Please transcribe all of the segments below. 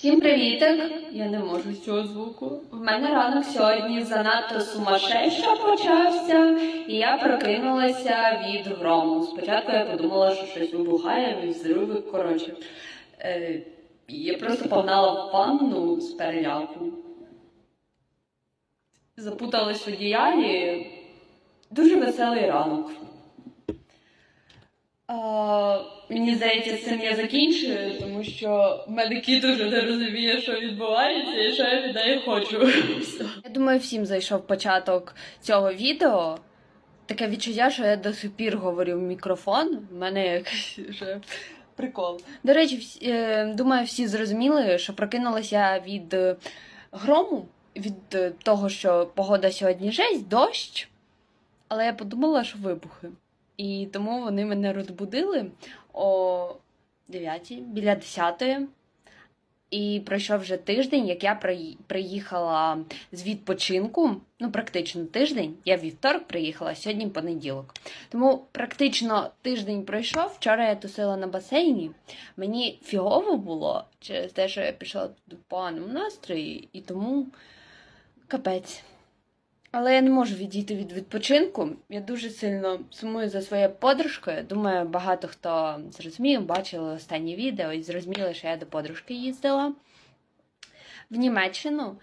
Всім привітик! Я не можу з цього звуку. В мене ранок сьогодні занадто сумасшедша почався, і я прокинулася від грому. Спочатку я подумала, що щось вибухає, взриви, коротше. Е, я просто погнала в ванну з переляку. Запуталась в одіялі. Дуже веселий ранок. Мені здається, з цим я закінчую, тому що в мене кіт уже не розуміє, що відбувається, і що я від неї хочу. Я думаю, всім зайшов початок цього відео. Таке відчуття, що я до сих пір говорю в мікрофон. У мене якийсь вже прикол. До речі, всі, е, думаю, всі зрозуміли, що прокинулася від е, грому, від е, того, що погода сьогодні жесть, дощ. Але я подумала, що вибухи. І тому вони мене розбудили о 9, біля 10. І пройшов вже тиждень, як я приїхала з відпочинку. Ну, практично тиждень. Я вівторок приїхала, сьогодні понеділок. Тому практично тиждень пройшов. Вчора я тусила на басейні. Мені фігово було через те, що я пішла в поганому настрої, і тому капець. Але я не можу відійти від відпочинку. Я дуже сильно сумую за своєю подружкою. Думаю, багато хто зрозумів, бачили останні відео і зрозуміли, що я до подружки їздила в Німеччину.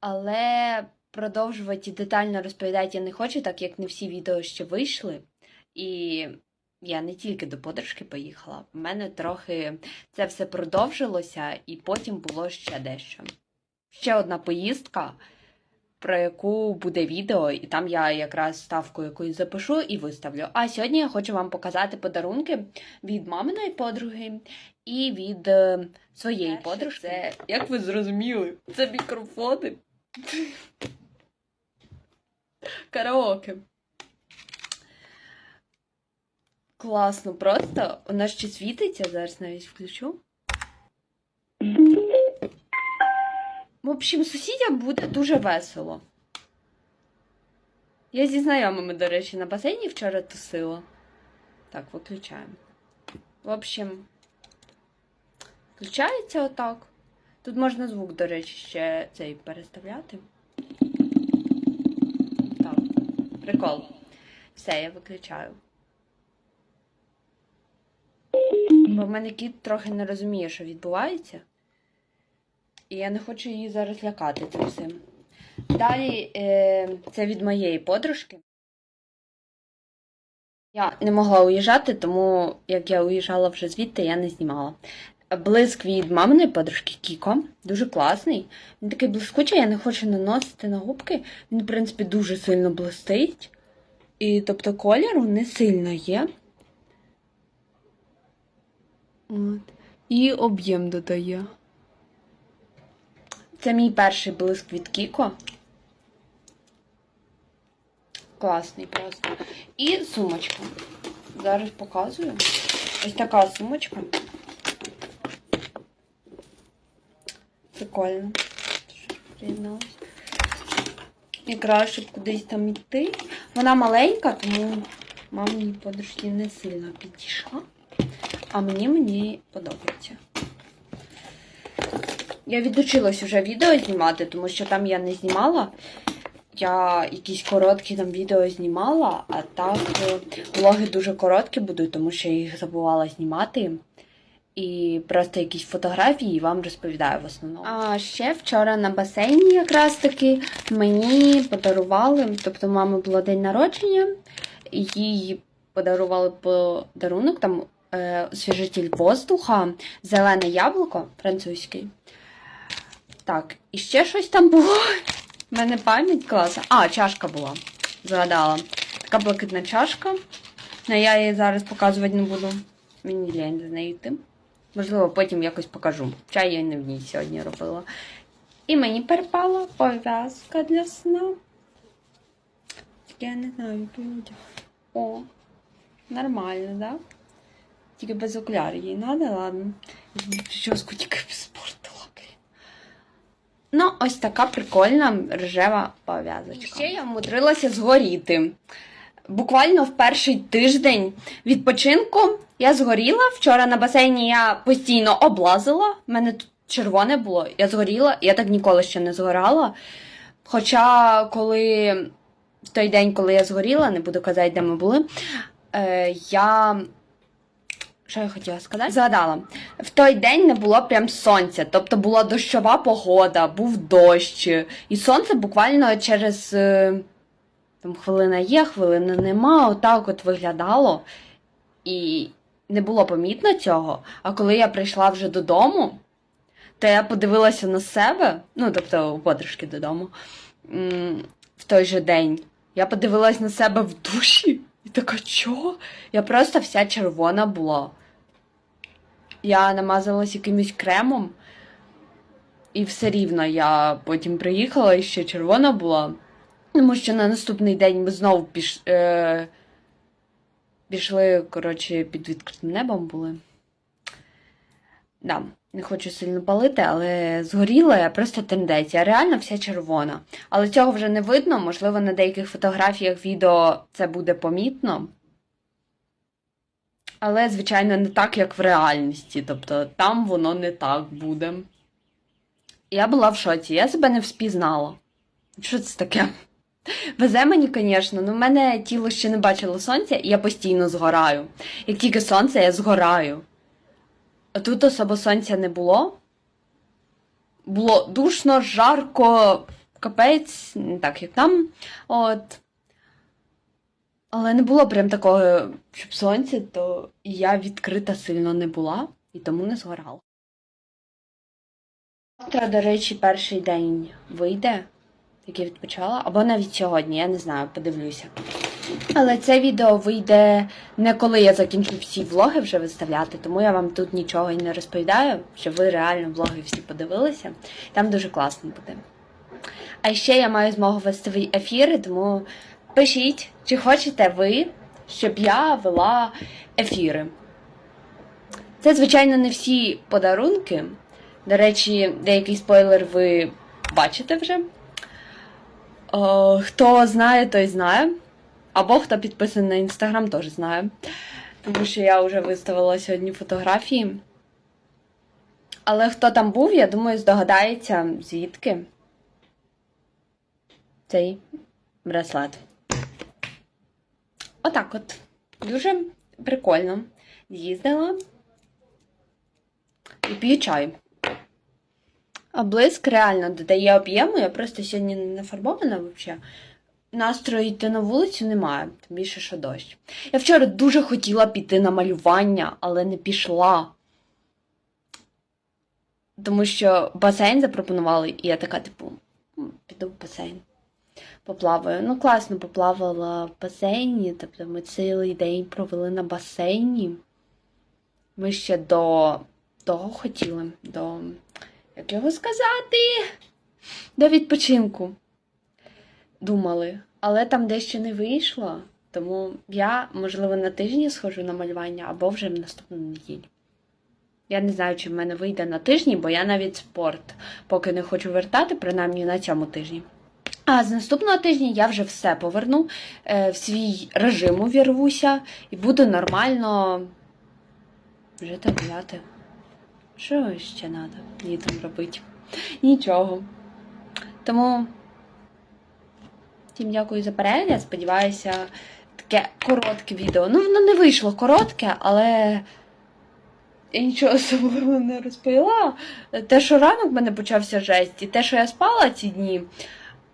Але продовжувати детально розповідати я не хочу, так як не всі відео ще вийшли. І я не тільки до подружки поїхала. У мене трохи це все продовжилося, і потім було ще дещо. Ще одна поїздка про яку буде відео, і там я якраз ставку якусь запишу і виставлю. А сьогодні я хочу вам показати подарунки від маминої подруги і від е, своєї Перше подружки. Це, як ви зрозуміли, це мікрофони. Караоке. Класно, просто. У нас ще світиться, зараз навіть включу. В общем, сусідям буде дуже весело. Я зі знайомими, до речі, на басейні вчора тусила. Так, виключаємо. В общем, включається отак. Тут можна звук, до речі, ще цей переставляти. Так, прикол. Все, я виключаю. Бо в мене кіт трохи не розуміє, що відбувається. І я не хочу її зараз лякати цим всім. Далі е, це від моєї подружки. Я не могла уїжджати, тому як я уїжджала вже звідти, я не знімала. Блиск від маминої подружки Кіко. Дуже класний. Він такий блискучий, я не хочу наносити на губки. Він, в принципі, дуже сильно блистить. І тобто кольору не сильно є. От. І об'єм додає. Це мій перший блиск від Кіко. Класний просто. І сумочка. Зараз показую. Ось така сумочка. Прикольно. Приєдналась. Якраз, щоб кудись там йти. Вона маленька, тому мамі подружці не сильно підійшла. А мені мені подобається. Я відучилась вже відео знімати, тому що там я не знімала. Я якісь короткі там відео знімала, а так е, влоги дуже короткі будуть, тому що я їх забувала знімати. І просто якісь фотографії вам розповідаю в основному. А ще вчора на басейні якраз таки мені подарували, тобто мами було день народження, їй подарували подарунок, там е, освіжитель воздуха, зелене яблуко французький. Так, і ще щось там було. У мене пам'ять класна. А, чашка була. Згадала. Така блакитна чашка. Но я її зараз показувати не буду. Мені лень з нею йти. Можливо, потім якось покажу. Чай я не в ній сьогодні робила. І мені перепала пов'язка для сна. Я не знаю, як. О, нормально, да? Тільки без окуляр їй надо, ладно. Прическу тільки блін. Ну, ось така прикольна рожева пов'язочка. Ще я вмудрилася згоріти. Буквально в перший тиждень відпочинку я згоріла. Вчора на басейні я постійно облазила. У мене тут червоне було, я згоріла, я так ніколи ще не згорала. Хоча, коли в той день, коли я згоріла, не буду казати, де ми були, е, я. Що я хотіла сказати? Згадала, в той день не було прям сонця, тобто була дощова погода, був дощ, і сонце буквально через е, там хвилина є, хвилина нема, отак от виглядало. І не було помітно цього. А коли я прийшла вже додому, то я подивилася на себе, ну, тобто у подружки додому, в той же день. Я подивилась на себе в душі і така, чого? Я просто вся червона була. Я намазалась якимось кремом, і все рівно я потім приїхала і ще червона була. Тому що на наступний день ми знову піш, е, пішли, коротше, під відкритим небом були. Да, не хочу сильно палити, але згоріла я просто тендець. Я реально вся червона. Але цього вже не видно. Можливо, на деяких фотографіях відео це буде помітно. Але, звичайно, не так, як в реальності. Тобто там воно не так буде. Я була в шоці, я себе не вспізнала. Що це таке? Везе мені, звісно, але в мене тіло ще не бачило сонця, і я постійно згораю. Як тільки сонце, я згораю. А тут особо сонця не було. Було душно, жарко, капець, не так як там. От. Але не було прям такого, щоб сонця, то я відкрита сильно не була, і тому не згорала. Завтра, до речі, перший день вийде, як я відпочала, або навіть сьогодні, я не знаю, подивлюся. Але це відео вийде не коли я закінчу всі влоги вже виставляти, тому я вам тут нічого і не розповідаю, щоб ви реально влоги всі подивилися. Там дуже класно буде. А ще я маю змогу вести ефіри, тому пишіть, чи хочете ви, щоб я вела ефіри. Це, звичайно, не всі подарунки. До речі, деякий спойлер ви бачите вже. О, хто знає, той знає. Або хто підписаний на інстаграм, теж знає. Тому що я вже виставила сьогодні фотографії. Але хто там був, я думаю, здогадається, звідки цей браслет. Отак от. Дуже прикольно. З'їздила і п'ю чай. А блиск реально додає об'єму, я просто сьогодні не нафарбована взагалі. Настрою йти на вулицю немає, тим більше, що дощ. Я вчора дуже хотіла піти на малювання, але не пішла. Тому що басейн запропонували, і я така, типу, піду в басейн. Поплаваю. Ну, класно поплавала в басейні, тобто ми цілий день провели на басейні. Ми ще до того хотіли, до, як його сказати, до відпочинку думали, але там дещо не вийшло, тому я, можливо, на тижні схожу на малювання або вже в наступну неділю. Я не знаю, чи в мене вийде на тижні, бо я навіть спорт поки не хочу вертати, принаймні на цьому тижні. А з наступного тижня я вже все поверну, е, в свій режим увірвуся і буду нормально жити гуляти. Що ще треба літом робити? Нічого. Тому всім дякую за перегляд. Сподіваюся, таке коротке відео. Ну, воно не вийшло коротке, але я нічого особливого не розповіла. Те, що ранок в мене почався жесть, і те, що я спала ці дні,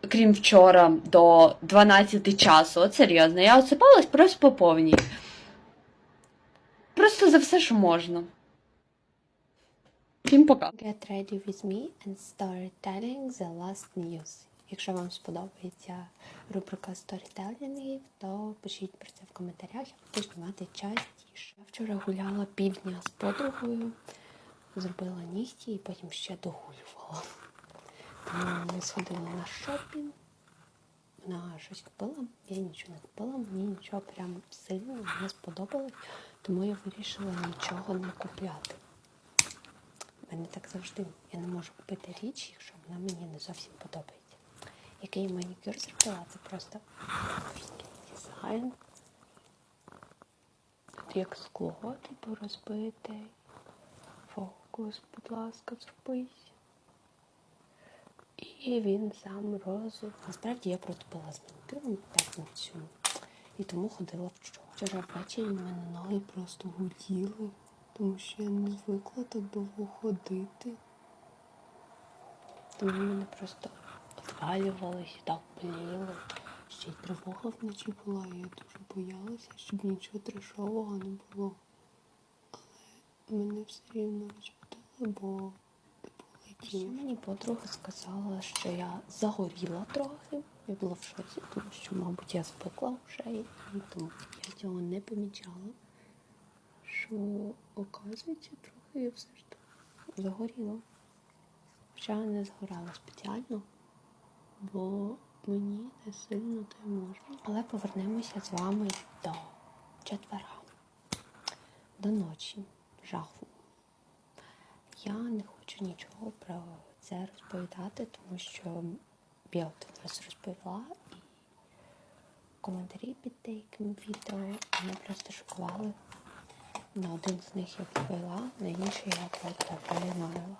крім вчора, до 12 часу, от серйозно, я осипалась просто по повній. Просто за все, що можна. Всім пока. Get ready with me and start telling the last news. Якщо вам сподобається рубрика сторітелінгів, то пишіть про це в коментарях, я буду знімати частіше. Я вчора гуляла півдня з подругою, зробила нігті і потім ще догулювала. Ми сходили на шопінг. Вона щось купила, я нічого не купила, мені нічого прям сильно не сподобалось, тому я вирішила нічого не купляти. У мене так завжди. Я не можу купити річ, якщо вона мені не зовсім подобається. Який манікюр зробила, це просто дизайн. Тут як скло, типу розбите. Фокус. фокус, будь ласка, зробись. І він заморозив. Насправді я просто була з манікюром п'ятницю. І тому ходила вчора. Вчора ввечері в мене ноги просто гуділи, тому що я не звикла так довго ходити. Тому мене просто відвалювалося, так боліло. Ще й тривога вночі була, і я дуже боялася, щоб нічого трешового не було. Але мене все рівно розбудили, бо летів. Мені подруга сказала, що я загоріла трохи. Я була в шоці, тому що, мабуть, я спекла вже, і тому я цього не помічала. Що, оказується, трохи я все ж таки загоріла. Хоча не згорала спеціально, бо мені не сильно те можна. Але повернемося з вами до четверга, до ночі, жаху. Я не хочу нічого про це розповідати, тому що я один раз розповіла і коментарі під деяким відео мене просто шокували. На один з них я відповіла, на інший я просто перегнорила.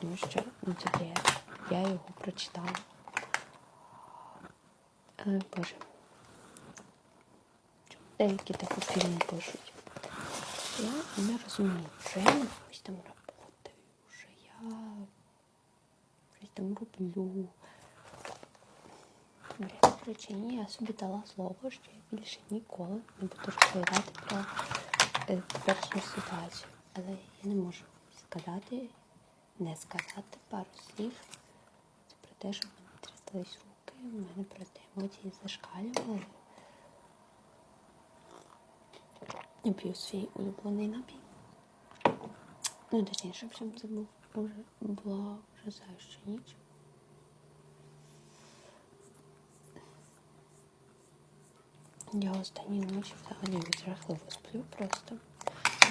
Тому що ну, тоді я його прочитала. Е, Боже. Деякі таку фільму пишуть? Я не розумію, що я там щось там роблю. Якій причині я собі дала слово, що я більше ніколи не буду розповідати про теперішню ситуацію. Але я не можу сказати, не сказати пару слів. Це про те, що в мене тряслись руки, в мене просто емоції зашкалювали. Я п'ю свій улюблений напій. Ну, точніше, всім забув. Вже була вражаюча ніч. Я останні ночі взагалі відрахливо сплю просто.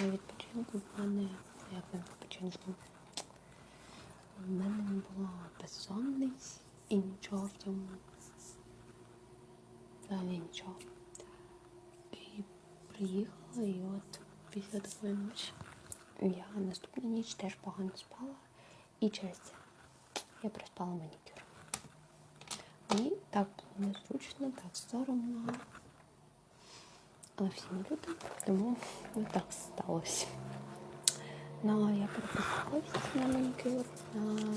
На відпочинку в мене, як на відпочинку, в мене не було безсонниць і нічого в цьому. Взагалі нічого. І приїхала, і от після такої ночі я наступну ніч теж погано спала. І через це я проспала манікюр. Мені так було незручно, так соромно. Але всі ми люди, тому так сталося. Ну, я переписалася на манікюр на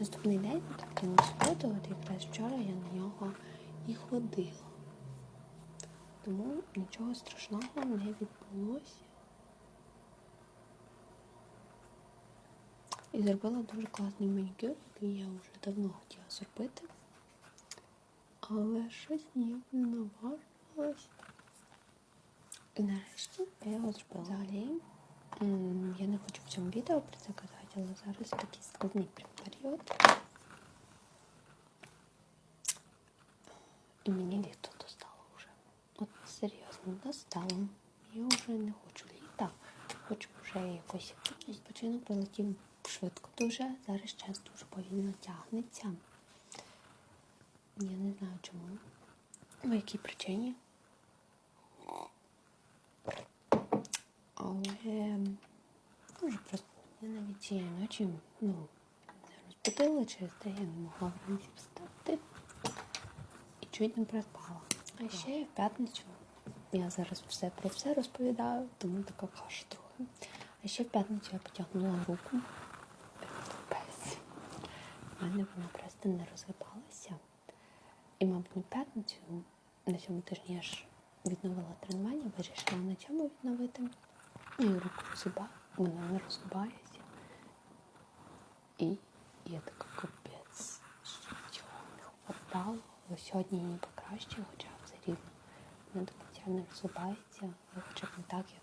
наступний день, тобто на суботу, от якраз вчора я на нього і ходила. Тому нічого страшного не відбулося. І зробила дуже класний манікюр, який я вже давно хотіла зробити. Але щось ніяк не наважилась. І нарешті я його зробила. Взагалі, я не хочу в цьому відео про це казати, але зараз такий складний період. І мені літо достало вже. От серйозно достало. Я вже не хочу літа, хочу вже якось відпочинок прилетів швидко дуже. Зараз час дуже повільно тягнеться. Я не знаю чому. По якій причині. Але дуже просто я навіть цієї ночі ну, не розбудила через те, я не могла вранці встати і чуть не проспала. А ще я в п'ятницю. Я зараз все про все розповідаю, тому така каша трохи. А ще в п'ятницю я потягнула руку. У мене вона просто не розгибалася. І, мабуть, на п'ятницю на цьому тижні я ж відновила тренування, вирішила на чому відновити. І руку розгиба, вона не розгибається. І я така капець, що не хватало. Сьогодні її покраще, хоча все рівно вона до кінця не розгибається, хоча б не так, як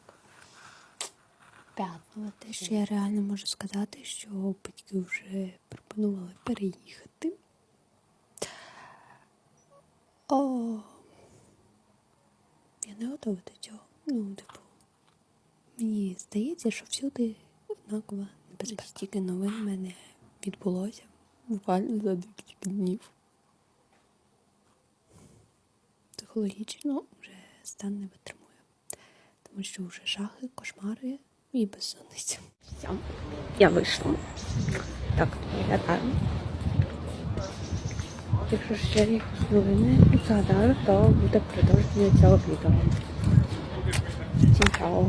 п'ятного те, що я реально можу сказати, що батьки вже пропонували переїхати. О, я не готова до цього. Ну, типу, мені здається, що всюди однакова небезпека. Стільки новин в мене відбулося буквально за декілька днів. Психологічно вже стан не витримує. Тому що вже жахи, кошмари і безсонниця. Все, я вийшла. Так, виглядаю. Якщо ще якісь новини згадаю, то буде продовження цього відео. Всім чао!